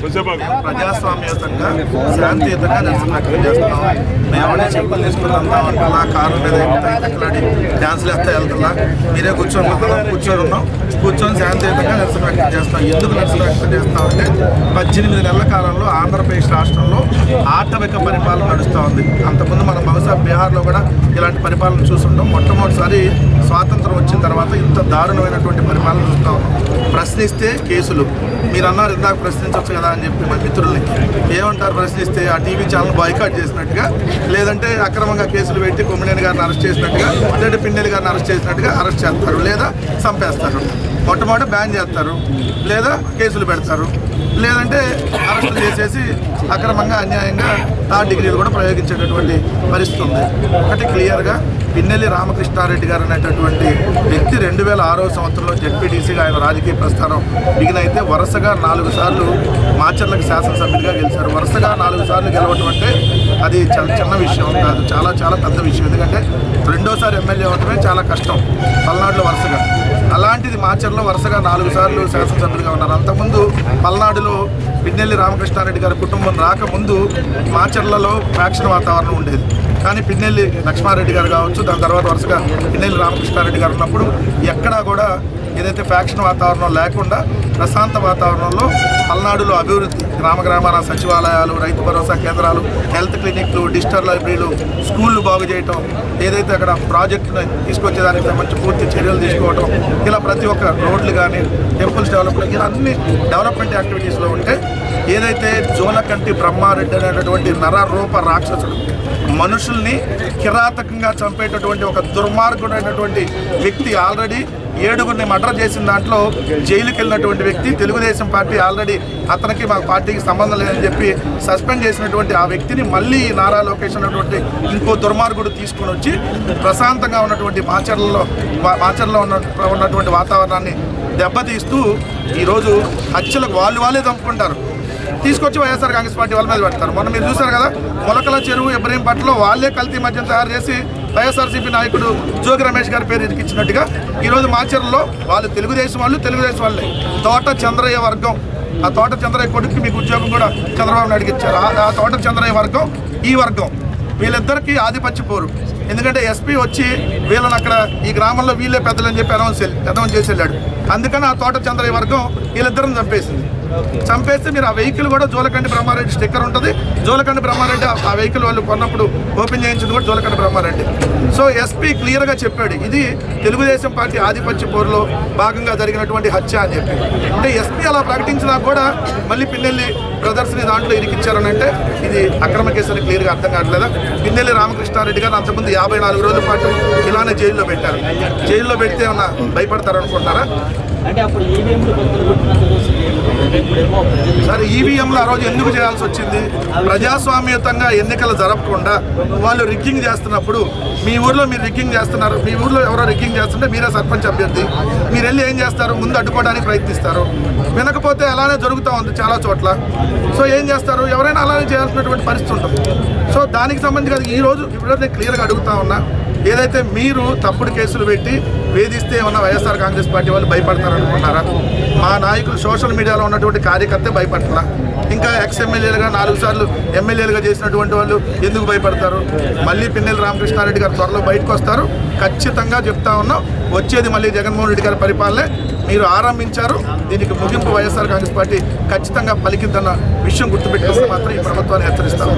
ప్రజాస్వామ్యతంగా శాంతియుతంగా నిరసన వ్యక్తం చేస్తున్నాం. మేము ఎవరైనా చెప్పులు తీసుకుని వెళ్తాం అనుకున్నా కార్ల మీద ఎక్కలాడి డ్యాన్సులు వేస్తే వెళ్తున్నా. మీరే కూర్చొని ఉన్నాం కూర్చొని ఉన్నాం. కూర్చొని శాంతియుతంగా నిరసన వ్యక్తం చేస్తాం ఎందుకు నిరసన వ్యక్తం చేస్తాం పద్దెనిమిది నెలల కాలంలో ఆంధ్రప్రదేశ్ రాష్ట్రంలో ఆటవిక పరిపాలన నడుస్తూ ఉంది. అంతకుముందు మనం బహుశా బీహార్లో కూడా ఇలాంటి పరిపాలన చూస్తుంటాం మొట్టమొదటిసారి స్వాతంత్రం వచ్చిన తర్వాత ఇంత దారుణమైనటువంటి పరిపాలన చూస్తూ ఉన్నాం ప్రశ్నిస్తే కేసులు. మీరు అన్నారు ఇందాక ప్రశ్నించవచ్చు కదా అని చెప్పి మా మిత్రుల్ని. ఏమంటారు ప్రశ్నిస్తే ఆ టీవీ ఛానల్ బాయ్కాట్ చేసినట్టుగా లేదంటే అక్రమంగా కేసులు పెట్టి కొమ్మినేని గారిని అరెస్ట్ చేసినట్టుగా లేదంటే పిండేని గారిని అరెస్ట్ చేసినట్టుగా అరెస్ట్ చేస్తారు లేదా చంపేస్తారు. మొట్టమొదటి బ్యాన్ చేస్తారు లేదా కేసులు పెడతారు. లేదంటే అరెస్టులు చేసేసి అక్రమంగా అన్యాయంగా థర్డ్ డిగ్రీలు కూడా ప్రయోగించేటటువంటి పరిస్థితి ఉంది. ఒకటి క్లియర్గా పిన్నెల్లి రామకృష్ణారెడ్డి గారు అనేటటువంటి వ్యక్తి రెండు వేల ఆరో సంవత్సరంలో జడ్పీటీసీగా ఆయన రాజకీయ ప్రస్థానం బిగిన్ అయితే వరుసగా నాలుగు సార్లు మాచర్లకు శాసనసభ్యుడిగా గెలిచారు. వరుసగా నాలుగు సార్లు గెలవటం అంటే అది చాలా చిన్న విషయం కాదు. చాలా చాలా పెద్ద విషయం. ఎందుకంటే రెండోసారి ఎమ్మెల్యే అవటమే చాలా కష్టం. పల్నాడులో వరుసగా. అలాంటిది మాచర్లో వరుసగా నాలుగు సార్లు శాసనసభ్యులుగా ఉన్నారు. అంతకుముందు పల్నాడులో పిన్నెల్లి రామకృష్ణారెడ్డి గారి కుటుంబం రాకముందు మాచర్లలో ఫ్యాక్షన్ వాతావరణం ఉండేది. కానీ పిన్నెల్లి లక్ష్మారెడ్డి గారు కావచ్చు దాని తర్వాత వరుసగా పిన్నెల్లి రామకృష్ణారెడ్డి గారు ఉన్నప్పుడు ఎక్కడా కూడా ఏదైతే ఫ్యాక్షన్ వాతావరణం లేకుండా ప్రశాంత వాతావరణంలో పల్నాడులో అభివృద్ధి గ్రామ గ్రామాల సచివాలయాలు రైతు భరోసా కేంద్రాలు హెల్త్ క్లినిక్లు డిజిటల్ లైబ్రరీలు స్కూళ్ళు బాగు చేయటం ఏదైతే అక్కడ ప్రాజెక్టును తీసుకొచ్చేదానికి సంబంధించి పూర్తి చర్యలు తీసుకోవటం ఇలా ప్రతి ఒక్క రోడ్లు కానీ టెంపుల్స్ డెవలప్మెంట్ ఇలా అన్ని డెవలప్మెంట్ యాక్టివిటీస్లో ఉంటే ఏదైతే జోలకంటి బ్రహ్మారెడ్డి అనేటటువంటి నరరూప రాక్షసుడు మనుషుల్ని కిరాతకంగా చంపేటటువంటి ఒక దుర్మార్గుడైనటువంటి వ్యక్తి ఆల్రెడీ ఏడుగురిని మర్డర్ చేసిన దాంట్లో జైలుకి వెళ్ళినటువంటి వ్యక్తి తెలుగుదేశం పార్టీ ఆల్రెడీ అతనికి మా పార్టీకి సంబంధం లేదని చెప్పి సస్పెండ్ చేసినటువంటి ఆ వ్యక్తిని మళ్ళీ ఈ నారా లోకేష్ అన్నటువంటి ఇంకో దుర్మార్గుడు తీసుకొని వచ్చి ప్రశాంతంగా ఉన్నటువంటి మాచర్లలో మా- మాచర్లో ఉన్న ఉన్నటువంటి వాతావరణాన్ని దెబ్బతీస్తూ ఈరోజు హత్యలకు వాళ్ళు వాళ్ళే చంపుకుంటారు తీసుకొచ్చి వైఎస్ఆర్ కాంగ్రెస్ పార్టీ వాళ్ళ మీద పెడతారు. మొన్న మీరు చూసారు కదా మొలకల చెరువు ఇబ్రహీంపట్నలో వాళ్ళే కల్తీ మద్యం తయారు చేసి వైఎస్ఆర్సీపీ నాయకుడు జోగి రమేష్ గారి పేరు ఇరికిచ్చినట్టుగా ఈరోజు మాచర్లలో వాళ్ళు తెలుగుదేశం వాళ్ళు తెలుగుదేశం వాళ్ళే. తోట చంద్రయ్య వర్గం. ఆ తోట చంద్రయ్య కొడుకు మీకు ఉద్యోగం కూడా చంద్రబాబు అడిగించారు ఇచ్చారు. ఆ- ఆ తోట చంద్రయ్య వర్గం ఈ వర్గం వీళ్ళిద్దరికీ ఆధిపత్య పోరు. ఎందుకంటే ఎస్పీ వచ్చి వీళ్ళని అక్కడ ఈ గ్రామంలో వీళ్ళే పెద్దలని చెప్పి అనౌన్స్ అనౌన్స్ చేసి వెళ్ళాడు. అందుకని ఆ తోట చంద్రయ్య వర్గం వీళ్ళిద్దరిని చంపేసింది. చంపేస్తే మీరు ఆ వెహికల్ కూడా జోలకండి బ్రహ్మారెడ్డి స్టిక్కర్ ఉంటుంది. జోలకండి బ్రహ్మారెడ్డి ఆ- వెహికల్ వాళ్ళు కొన్నప్పుడు ఓపెన్ చేయించింది కూడా జోలకండి బ్రహ్మారెడ్డి. సో ఎస్పీ క్లియర్గా చెప్పాడు ఇది తెలుగుదేశం పార్టీ ఆధిపత్య పోరులో భాగంగా జరిగినటువంటి హత్య అని చెప్పి. అంటే ఎస్పీ అలా ప్రకటించినా కూడా మళ్ళీ పిన్నెల్లి బ్రదర్స్ని దాంట్లో ఇరికిచ్చారని అంటే ఇది అక్రమ కేసు అని క్లియర్గా అర్థం కావట్లేదా? పిన్నెల్లి రామకృష్ణారెడ్డి గారు అంతకుముందు యాభై నాలుగు రోజుల పాటు ఇలానే జైల్లో పెట్టారు. జైల్లో పెడితే ఏమన్నా భయపడతారు అనుకుంటున్నారా అంటే అప్పుడు ఇప్పుడేమో సరే ఈవీఎంలు ఆ రోజు ఎందుకు చేయాల్సి వచ్చింది? ప్రజాస్వామ్యతంగా ఎన్నికలు జరపకుండా వాళ్ళు రిగ్గింగ్ చేస్తున్నప్పుడు మీ ఊర్లో మీరు రిగ్గింగ్ చేస్తున్నారు మీ ఊర్లో ఎవరో రిగ్గింగ్ చేస్తుంటే మీరే సర్పంచ్ అభ్యర్థి. మీరు వెళ్ళి ఏం చేస్తారు? ముందు అడ్డుకోవడానికి ప్రయత్నిస్తారు. వినకపోతే అలానే జరుగుతూ ఉంది చాలా చోట్ల. సో ఏం చేస్తారు? ఎవరైనా అలానే చేయాల్సినటువంటి పరిస్థితి ఉంటుంది. సో దానికి సంబంధించి ఈ రోజు ఇప్పుడు నేను క్లియర్గా అడుగుతా ఉన్నా. ఏదైతే మీరు తప్పుడు కేసులు పెట్టి వేధిస్తే ఉన్న వైఎస్ఆర్ కాంగ్రెస్ పార్టీ వాళ్ళు భయపడతారనుకుంటున్నారా? మా నాయకులు సోషల్ మీడియాలో ఉన్నటువంటి కార్యకర్త భయపడలా ఇంకా ఎక్స్ ఎమ్మెల్యేలుగా నాలుగు సార్లు ఎమ్మెల్యేలుగా చేసినటువంటి వాళ్ళు ఎందుకు భయపడతారు? మళ్ళీ పిన్నెల్లి రామకృష్ణారెడ్డి గారు త్వరలో బయటకు వస్తారు. ఖచ్చితంగా చెప్తా ఉన్నాం. వచ్చేది మళ్ళీ జగన్మోహన్ రెడ్డి గారి పరిపాలనే. మీరు ఆరంభించారు. దీనికి ముగింపు వైఎస్ఆర్ కాంగ్రెస్ పార్టీ ఖచ్చితంగా పలికిద్దన్న విషయం గుర్తుపెట్టుకుంటే మాత్రం ఈ ప్రభుత్వాన్ని హెచ్చరిస్తాం.